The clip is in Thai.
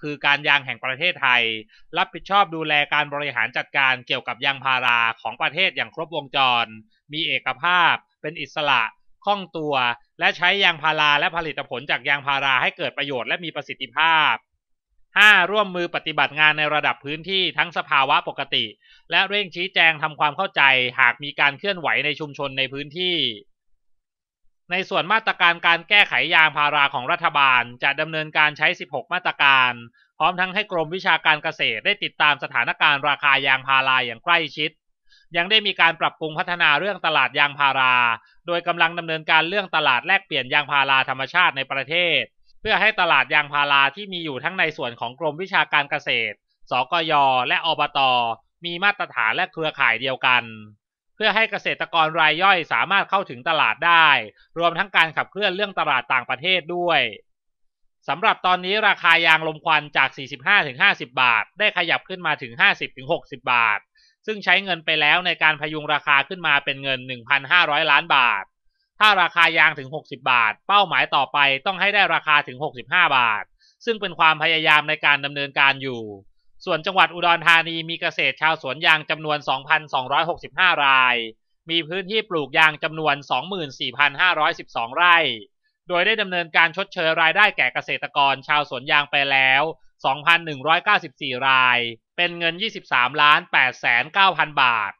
คือการยางแห่งประเทศไทย รับผิดชอบดูแลการบริหารจัดการเกี่ยวกับยางพาราของประเทศอย่างครบวงจร มีเอกภาพ เป็นอิสระคล่องตัว และใช้ยางพาราและผลิตผลจากยางพาราให้เกิดประโยชน์และมีประสิทธิภาพ 5. ร่วมมือปฏิบัติงานในระดับพื้นที่ทั้งสภาวะปกติ และเร่งชี้แจงทำความเข้าใจหากมีการเคลื่อนไหวในชุมชนในพื้นที่ ในส่วนมาตรการการแก้ไขยางพาราของรัฐบาล จะดำเนินการใช้ 16 มาตรการ พร้อมทั้งให้กรมวิชาการเกษตรได้ติดตามสถานการณ์ราคายางพาราอย่างใกล้ชิด ยังได้มีการปรับปรุงพัฒนาเรื่องตลาดยางพารา โดยกำลังดำเนินการเรื่องตลาดแลกเปลี่ยนยางพาราธรรมชาติในประเทศ เพื่อให้ตลาดยางพาราที่มีอยู่ทั้งในส่วนของกรมวิชาการเกษตร สกย และอบต มีมาตรฐานและเครือข่ายเดียวกัน พื่อให้เกษตรกรรายย่อยสามารถเข้าถึงตลาดได้ รวมทั้งการขับเคลื่อนเรื่องตลาดต่างประเทศด้วยสำหรับตอนนี้ราคายางลมควันจาก 45-50 บาท ได้ขยับขึ้นมาถึง 50-60 บาท ซึ่งใช้เงินไปแล้วในการพยุงราคาขึ้นมาเป็นเงิน 1,500 ล้านบาท ถ้าราคายางถึง 60 บาท เป้าหมายต่อไปต้องให้ได้ราคาถึง 65 บาท ซึ่งเป็นความพยายามในการดำเนินการอยู่ ส่วนจังหวัดอุดรธานีมีเกษตรชาวสวนยางจำนวน 2,265 ราย มีพื้นที่ปลูกยางจำนวน 24,512 ไร่ โดยได้ดำเนินการชดเชยรายได้แก่เกษตรกรชาวสวนยางไปแล้ว 2,194 ราย เป็นเงิน 23 ล้าน8 9 0 0 0 บาท